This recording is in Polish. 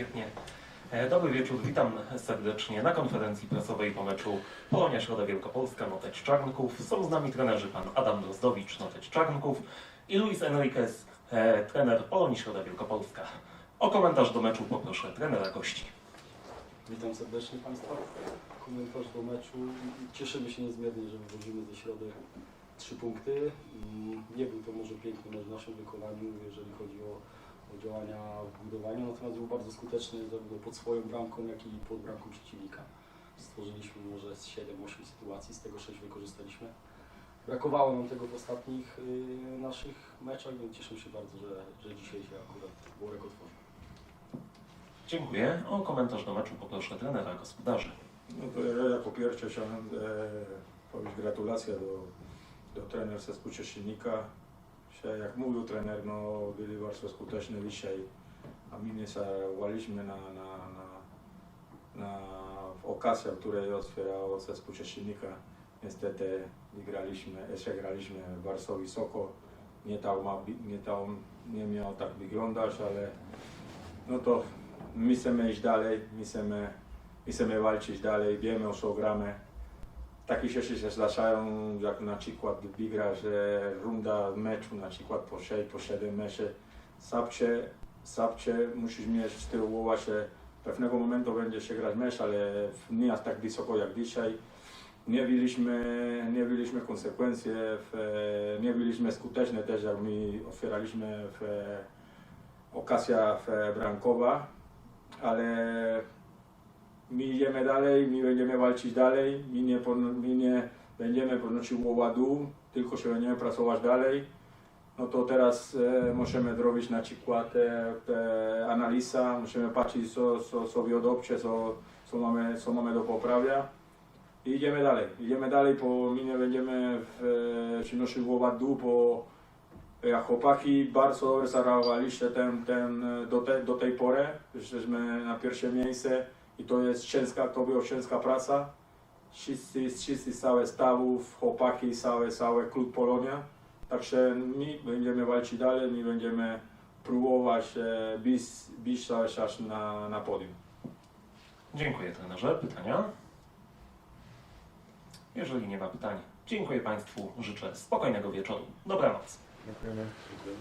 Świetnie. E, Dobry wieczór, witam serdecznie na konferencji prasowej po meczu Polonia Środa Wielkopolska Noteć Czarnków. Są z nami trenerzy pan Adam Drozdowicz Noteć Czarnków i Luis Enriquez, e, trener Polonii Środa Wielkopolska. O komentarz do meczu poproszę trenera gości. Witam serdecznie Państwa. Komentarz do meczu. Cieszymy się niezmiernie, że wywodzimy ze środy trzy punkty. Mm, Nie był to może piękny mecz w naszym wykonaniu, jeżeli chodzi o, o działania w budowaniu, natomiast był bardzo skuteczny zarówno pod swoją bramką, jak i pod bramką przeciwnika. Stworzyliśmy może z 7-8 sytuacji, z tego 6 wykorzystaliśmy. Brakowało nam tego w ostatnich y, naszych meczach, więc cieszę się bardzo, że, że dzisiaj się akurat worek otworzył. Dziękuję. O komentarz do meczu poproszę trenera gospodarzy. No to ja jako pierwsze chciałem e, powiedzieć gratulacje do, do trenerstwa Cieszynika. Się, jak mówił trener, no byli bardzo skuteczni dzisiaj, a my nie zareagowaliśmy na, na, na, na okazję, której otwierało zespół Cieszynika. Niestety wygraliśmy, jeszcze graliśmy bardzo wysoko. Nie, tam, ma, nie, tam, nie miało tak wyglądać, ale no to my chcemy iść dalej, my chcemy i chcemy walczyć dalej, wiemy o co gramy. Takie rzeczy się zdarzają, jak na przykład wygra, że runda meczu, na przykład po 6, po 7 mecze, sapcie, sapcie musisz mieć z tyłu głowa, że pewnego momentu będzie się grać mecz, ale nie aż tak wysoko jak dzisiaj. Nie byliśmy, nie byliśmy konsekwencje, w, nie byliśmy skuteczni też, jak my otwieraliśmy w okazja w ale my idziemy dalej, my będziemy walczyć dalej, my nie, my nie będziemy podnosić głowa dół, tylko się będziemy pracować dalej. No to teraz e, musimy zrobić na przykład e, e, analiza, musimy patrzeć co, co sobie dobrze, co, co, mamy, co mamy do poprawia. I idziemy dalej, idziemy dalej, bo my nie będziemy e, przynosić głowa dół, bo jak chłopaki bardzo dobrze zareagowaliście ten, ten, do, te, do tej pory, jesteśmy na pierwsze miejsce i to jest ciężka, to była ciężka praca. Wszyscy, wszyscy całe stawów, chłopaki, cały, cały klub Polonia. Także my będziemy walczyć dalej, my będziemy próbować e, bić, czas na, na podium. Dziękuję trenerze. Pytania? Jeżeli nie ma pytań, dziękuję Państwu. Życzę spokojnego wieczoru. Dobranoc. Dziękujemy. Dziękuję.